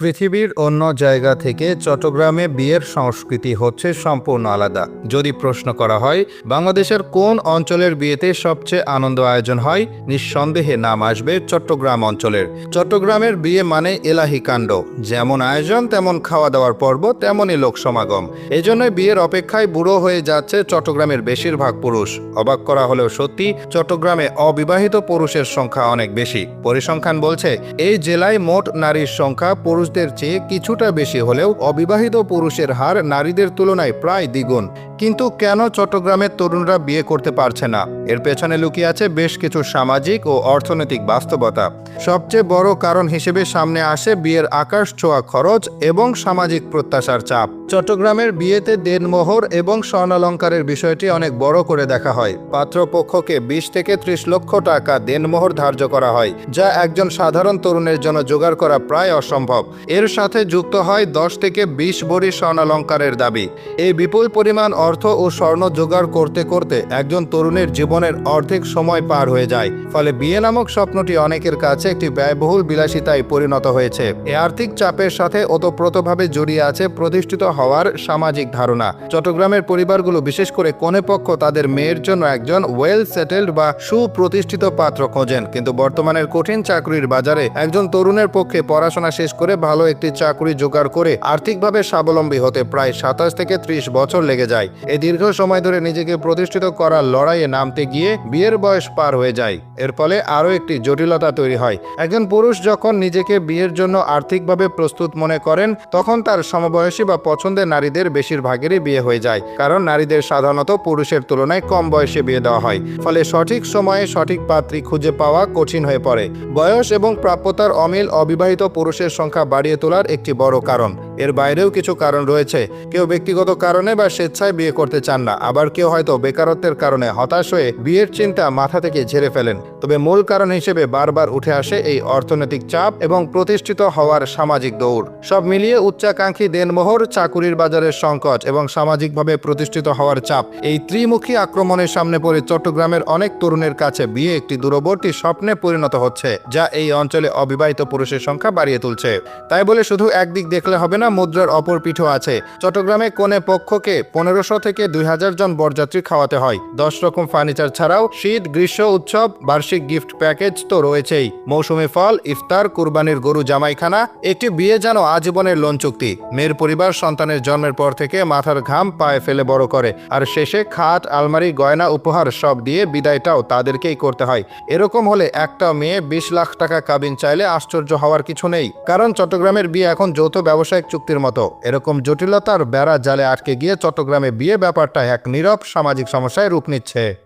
পৃথিবীর অন্য জায়গা থেকে চট্টগ্রামে বিয়ের সংস্কৃতি হচ্ছে সম্পূর্ণ আলাদা। যদি প্রশ্ন করা হয়, বাংলাদেশের কোন অঞ্চলের বিয়েতে সবচেয়ে আনন্দ আয়োজন হয়, নিঃসন্দেহে নাম আসবে চট্টগ্রাম অঞ্চলের। চট্টগ্রামের বিয়ে মানে এলাহি কাণ্ড। যেমন আয়োজন, তেমন খাওয়া দাওয়ার পর্ব, তেমনই লোক সমাগম। এজন্যই বিয়ের অপেক্ষায় বুড়ো হয়ে যাচ্ছে চট্টগ্রামের বেশিরভাগ পুরুষ। অবাক করা হলেও সত্যি, চট্টগ্রামে অবিবাহিত পুরুষের সংখ্যা অনেক বেশি। পরিসংখ্যান বলছে, এই জেলায় মোট নারীর সংখ্যা পুরুষদের চেয়ে কিছুটা বেশি হলেও অবিবাহিত পুরুষের হার নারীদের তুলনায় প্রায় দ্বিগুণ। কিন্তু কেন চট্টগ্রামের তরুণরা বিয়ে করতে পারছে না? এর পেছনে লুকিয়ে আছে বেশ কিছু সামাজিক ও অর্থনৈতিক বাস্তবতা। সবচেয়ে বড় কারণ হিসেবে সামনে আসে বিয়ের আকাশ ছোঁয়া খরচ এবং সামাজিক প্রত্যাশার চাপ। চট্টগ্রামের বিয়েতে দেনমোহর এবং স্বর্ণালঙ্কারের বিষয়টি অনেক বড় করে দেখা হয়। পাত্রপক্ষকে বিশ থেকে ত্রিশ লক্ষ টাকা দেনমোহর ধার্য করা হয়, যা একজন সাধারণ তরুণের জন্য জোগাড় করা প্রায় অসম্ভব। এর সাথে যুক্ত হয় দশ থেকে বিশ ভরি স্বর্ণালঙ্কারের দাবি। এই বিপুল পরিমাণ অর্থ ও স্বর্ণ জোগাড় করতে করতে একজন তরুণের জীবনের অর্ধেক সময় পার হয়ে যায়। ফলে বিয়ে নামক স্বপ্নটি অনেকের কাছে একটি ব্যয়বহুল বিলাসিতায় পরিণত হয়েছে। এ আর্থিক চাপের সাথে ওতপ্রোতভাবে জড়িয়ে আছে প্রতিষ্ঠিত হওয়ার সামাজিক ধারণা। চট্টগ্রামের পরিবারগুলো বিশেষ করে কোনে পক্ষ তাদের মেয়ের জন্য একজন ওয়েল সেটেলড বা সুপ্রতিষ্ঠিত পাত্র খোঁজেন। কিন্তু বর্তমানের কঠিন চাকরির বাজারে একজন তরুণের পক্ষে পড়াশোনা শেষ করে ভালো একটি চাকরি জোগাড় করে আর্থিকভাবে স্বাবলম্বী হতে প্রায় সাতাশ থেকে ত্রিশ বছর লেগে যায়। এই দীর্ঘ সময় ধরে নিজেকে প্রতিষ্ঠিত করার লড়াইয়ে নামতে গিয়ে বিয়ের বয়স পার হয়ে যায়। এর ফলে আরও একটি জটিলতা তৈরি হয়। একজন পুরুষ যখন নিজেকে বিয়ের জন্য আর্থিকভাবে প্রস্তুত মনে করেন, তখন তার সমবয়সী বা পছন্দের নারীদের বেশিরভাগেরই বিয়ে হয়ে যায়, কারণ নারীদের সাধারণত পুরুষের তুলনায় কম বয়সে বিয়ে দেওয়া হয়। ফলে সঠিক সময়ে সঠিক পাত্রী খুঁজে পাওয়া কঠিন হয়ে পড়ে। বয়স এবং প্রাপ্যতার অমিল অবিবাহিত পুরুষের সংখ্যা বাড়িয়ে তোলার একটি বড় কারণ। এর বাইরেও কিছু কারণ রয়েছে। কেউ ব্যক্তিগত কারণে বা স্বেচ্ছায় বিয়ে করতে চান না, আবার কেউ হয়তো বেকারত্বের কারণে হতাশ হয়ে বিয়ের চিন্তা মাথা থেকে ঝেড়ে ফেলেন। তবে মূল কারণ হিসেবে বারবার উঠে আসে এই অর্থনৈতিক চাপ এবং প্রতিষ্ঠিত হওয়ার সামাজিক দৌড়। সব মিলিয়ে উচ্চাকাঙ্ক্ষী দেনমোহর চাকুরির বাজারের সংকট এবং সামাজিকভাবে প্রতিষ্ঠিত হওয়ার চাপ। এই ত্রিমুখী আক্রমণের সামনে পড়ে চট্টগ্রামের অনেক তরুণের কাছে বিয়ে একটি দূরবর্তী স্বপ্নে পরিণত হচ্ছে, যা এই অঞ্চলে অবিবাহিত পুরুষের সংখ্যা বাড়িয়ে তুলছে। তাই বলে শুধু একদিক দেখলে হবে না মুদ্রার অপর পিঠও আছে। চট্টগ্রামে কোনে পক্ষকে পনেরোশো থেকে দুই হাজার জন বরযাত্রী খাওয়াতে হয়। দশ রকম ফার্নিচার ছাড়াও শীত, গ্রীষ্ম, উৎসব, বার্ষিক গিফট প্যাকেজ তো রয়েছেই। মৌসুমি ফল, ইফতার, কুরবানির গরু, জামাইখানা, একটি বিয়ে যেন আজীবনের লোন চুক্তি। মেয়ের পরিবার সন্তানের জন্মের পর থেকে মাথার ঘাম পায়ে ফেলে বড় করে। আর শেষে খাট, আলমারি, গয়না, উপহার সব দিয়ে বিদায়টাও তাদেরকেই করতে হয়। এরকম হলে একটা মেয়ে বিশ লাখ টাকা কাবিন চাইলে আশ্চর্য হওয়ার কিছু নেই। কারণ চট্টগ্রামের বিয়ে এখন যৌথ ব্যবসায়িক চুক্তির মতো। এরকম জটিলতার বেড়া জালে আটকে গিয়ে চট্টগ্রামে বিয়ে ব্যাপারটা এক নীরব সামাজিক সমস্যায় রূপ নিচ্ছে।